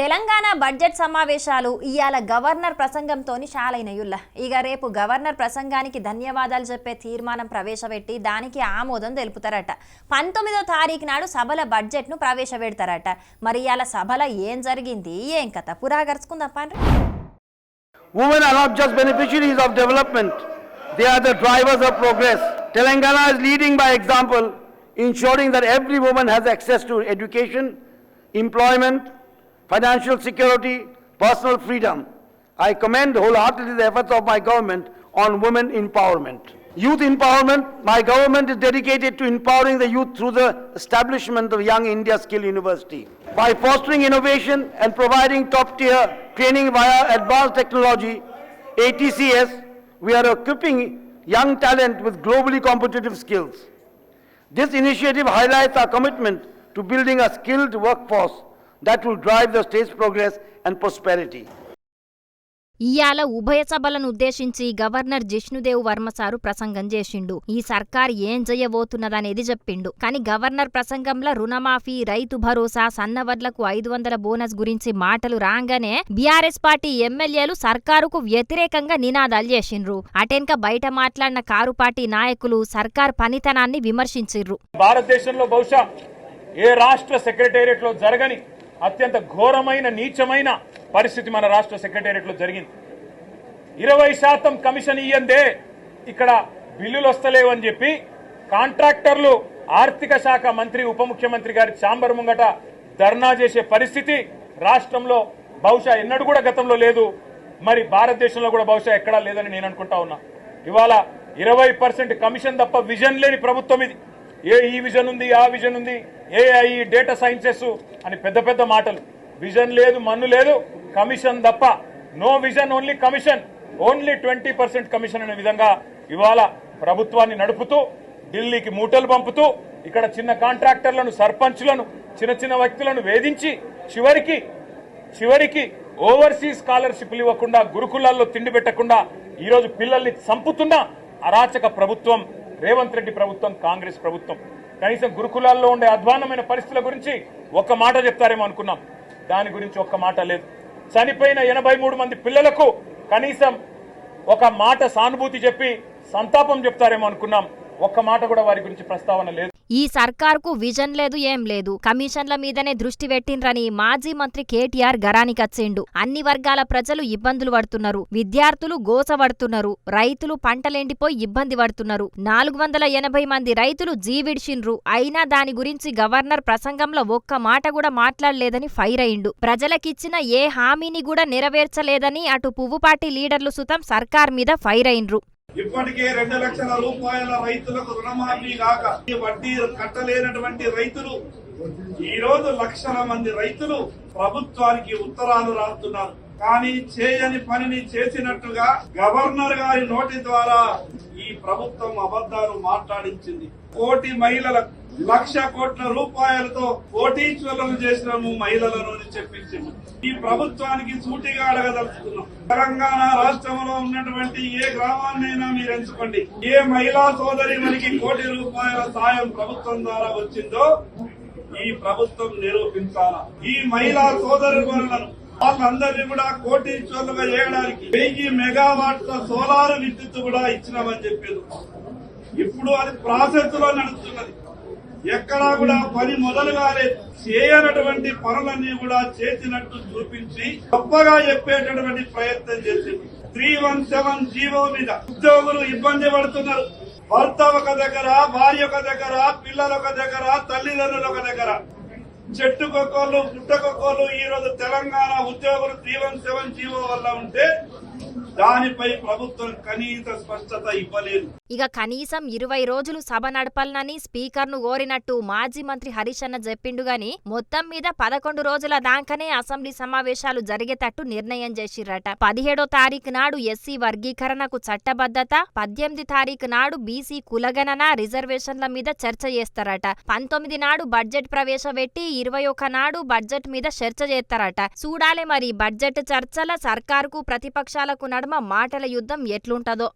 Telangana budget సమావేశాలు ఇవాళ governor ప్రసంగంతో షాలైనయుల్ల. ఇక రేపు గవర్నర్ ప్రసంగానికి ధన్యవాదాలు చెప్పే తీర్మానం ప్రవేశపెట్టి దానికి ఆమోదం తెలుపుతారట. పంతొమ్మిదో తారీఖు నాడు సభల బడ్జెట్ను ప్రవేశపెడతారట. మరి ఇవాళ సభల ఏం జరిగింది ఏం కథ? పురాగర్చుకుందాం employment financial security, personal freedom. I commend wholeheartedly the efforts of my government on women empowerment. Youth empowerment, my government is dedicated to empowering the youth through the establishment of Young India Skill University. By fostering innovation and providing top-tier training via advanced technology, ATCS, we are equipping young talent with globally competitive skills. This initiative highlights our commitment to building a skilled workforce that will drive the state's progress and prosperity. ఇయాల ఉభయ సభలను ఉద్దేశించి governor Jishnu Dev Varma sir ప్రసంగం చేసిండు. ఈ సర్కార్ ఏం చెయ్యబోతున్నదనేది చెప్పిండు. కానీ గవర్నర్ ప్రసంగంలో రుణమాఫీ రైతు భరోసా సన్నవడ్లకు ఐదు వందల బోనస్ గురించి మాటలు రాగానే బీఆర్ఎస్ పార్టీ ఎమ్మెల్యేలు సర్కారుకు వ్యతిరేకంగా నినాదాలు చేసిండ్రు. అటెన్క బయట మాట్లాడిన కారు పార్టీ నాయకులు సర్కార్ పనితనాన్ని విమర్శించిర్రు. భారతదేశంలో బహుశా ఏ రాష్ట్ర సెక్రటేరియట్లో జరగని అత్యంత ఘోరమైన నీచమైన పరిస్థితి మన రాష్ట్ర సెక్రటేరియట్లో జరిగింది. ఇరవై శాతం కమిషన్ ఇయ్యందే ఇక్కడ బిల్లులు వస్తలేవని చెప్పి కాంట్రాక్టర్లు ఆర్థిక శాఖ మంత్రి ఉప ముఖ్యమంత్రి గారి చాంబర్ ముంగట ధర్నా చేసే పరిస్థితి రాష్ట్రంలో బహుశా ఎన్నడూ కూడా గతంలో లేదు. మరి భారతదేశంలో కూడా బహుశా ఎక్కడా లేదని నేను అనుకుంటా ఉన్నా. ఇవాళ ఇరవై పర్సెంట్ కమిషన్ తప్ప విజన్ లేని ప్రభుత్వం ఇది. ఏ ఈ విజన్ ఉంది ఆ విజన్ ఉంది ఏఐ డేటా సైన్సెస్ అని పెద్ద పెద్ద మాటలు. విజన్ లేదు మన్ను లేదు కమిషన్ తప్ప. No vision only commission. Only twenty percent commission అనే విధంగా ఇవాళ ప్రభుత్వాన్ని నడుపుతూ ఢిల్లీకి మూటలు పంపుతూ ఇక్కడ చిన్న కాంట్రాక్టర్లను సర్పంచ్లను చిన్న చిన్న వ్యక్తులను వేధించి చివరికి చివరికి ఓవర్సీస్ స్కాలర్షిప్లు ఇవ్వకుండా గురుకులాల్లో తిండి పెట్టకుండా ఈరోజు పిల్లల్ని చంపుతున్న అరాచక ప్రభుత్వం రేవంత్ రెడ్డి ప్రభుత్వం కాంగ్రెస్ ప్రభుత్వం. కనీసం గురుకులాల్లో ఉండే అధ్వానమైన పరిస్థితుల గురించి ఒక్క మాట చెప్తారేమో అనుకున్నాం. దాని గురించి ఒక్క మాట లేదు. చనిపోయిన ఎనభై మూడు మంది పిల్లలకు కనీసం ఒక మాట సానుభూతి చెప్పి సంతాపం చెప్తారేమో అనుకున్నాం. ఒక్క మాట కూడా వారి గురించి ప్రస్తావన లేదు. ఈ సర్కార్కు విజన్ లేదు ఏం లేదు. కమిషన్ల మీదనే దృష్టి పెట్టిండ్రని మాజీ మంత్రి కేటీఆర్ గరానికచ్చిండు అన్ని వర్గాల ప్రజలు ఇబ్బందులు పడుతున్నారు. విద్యార్థులు గోసపడుతున్నారు రైతులు పంటలేండిపోయి ఇబ్బంది పడుతున్నారు. నాలుగు వందల ఎనభై మంది రైతులు జీవిడ్చిండ్రు. అయినా దాని గురించి గవర్నర్ ప్రసంగంలో ఒక్క మాట కూడా మాట్లాడలేదని ఫైర్ అయిండు. ప్రజలకిచ్చిన ఏ హామీని కూడా నెరవేర్చలేదని అటు పువ్వుపాటి లీడర్లు సుతం సర్కార్ మీద ఫైర్ అయిండ్రు. ఇప్పటికే రెండు లక్షల రూపాయల రైతులకు రుణమాఫీ కాక వడ్డీ కట్టలేనటువంటి రైతులు ఈ రోజు లక్షల మంది రైతులు ప్రభుత్వానికి ఉత్తరాలు రాస్తున్నారు. కానీ చేయని పనిని చేసినట్టుగా గవర్నర్ గారి నోటి ద్వారా ఈ ప్రభుత్వం అబద్దాలు మాట్లాడించింది. కోటి మహిళలకు లక్ష కోట్ల రూపాయలతో కోటీశ్వరులను చేసినాము మహిళలను అని చెప్పించింది ఈ ప్రభుత్వానికి సూటిగా అడగదలుచుకున్నాం. తెలంగాణ రాష్ట్రంలో ఉన్నటువంటి ఏ గ్రామాన్నైనా మీరు ఎంచుకోండి. ఏ మహిళా సోదరి మనకి కోటి రూపాయల సాయం ప్రభుత్వం ద్వారా వచ్చిందో ఈ ప్రభుత్వం నిరూపించాలా? ఈ మహిళా సోదరు వాళ్ళందరినీ కూడా కోటీశ్వరులుగా చేయడానికి వెయ్యి మెగావాట్ల సోలార్ విద్యుత్ కూడా ఇచ్చినామని చెప్పారు. ఇప్పుడు అది ప్రాసెస్లో నడుస్తున్నది. ఎక్కడా కూడా పని మొదలు చేయనటువంటి పనులన్నీ కూడా చేసినట్టు చూపించి గొప్పగా చెప్పేటటువంటి ప్రయత్నం చేసింది త్రీ వన్ సెవెన్ జీవో మీద ఉద్యోగులు ఇబ్బంది పడుతున్నారు. భర్త ఒక దగ్గర భార్య ఒక దగ్గర పిల్లలు ఒక దగ్గర తల్లిదండ్రులు ఒక దగ్గర. చెట్టు చెట్టుకొక్కలు కొక్కోళ్ళు ఈ రోజు తెలంగాణ ఉద్యోగులు త్రీ వన్ సెవెన్ జీవో వల్ల ఉంటే దానిపై ప్రభుత్వం కనీస స్పష్టత ఇవ్వలేదు. ఇక కనీసం ఇరవై రోజులు సభ నడపలనని స్పీకర్ను కోరినట్టు మాజీ మంత్రి హరీష్ అన్న చెప్పిండు గాని మొత్తం మీద పదకొండు రోజుల దాకానే అసెంబ్లీ సమావేశాలు జరిగేటట్టు నిర్ణయం చేసిర్రట పదిహేడో తారీఖు నాడు ఎస్సీ వర్గీకరణకు చట్టబద్ధత పద్దెనిమిది తారీఖు నాడు బీసీ కులగణన రిజర్వేషన్ల మీద చర్చ చేస్తారట. పంతొమ్మిది నాడు బడ్జెట్ ప్రవేశపెట్టి ఇరవై ఒక నాడు బడ్జెట్ మీద చర్చ చేస్తారట. చూడాలి మరి బడ్జెట్ చర్చల సర్కారుకు ప్రతిపక్షాలకు నడుమ మాటల యుద్ధం ఎట్లుంటదో.